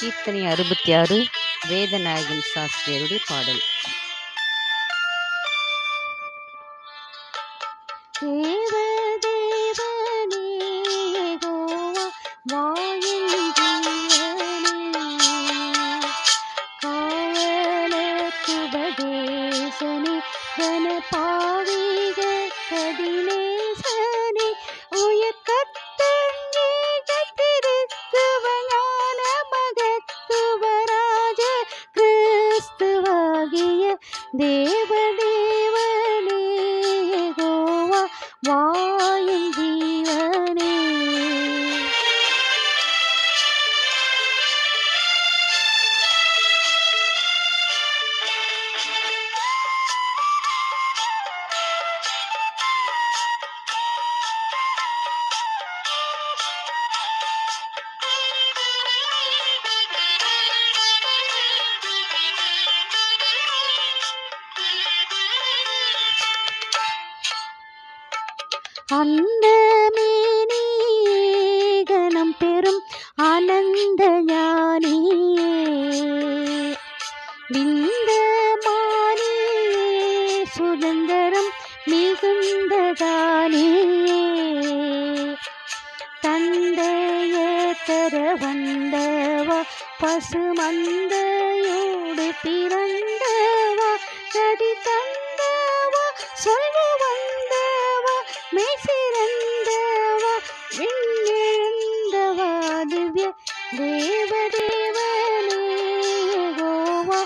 கீர்த்தனை அறுபத்தி ஆறு வேதநாயகன் சாஸ்திரியருடைய பாடல். பாவிக கதினேசனே தேவதேவனே கோவா வாயின் அந்த கணம் பெறும் ஆனந்த ஞானியே. மானியே சுதந்திரம் மிகுந்ததானே. தந்தைய தர வந்தவா பசுமந்தையோடு பிறந்தவா கதி தேவ தேவனே கோவா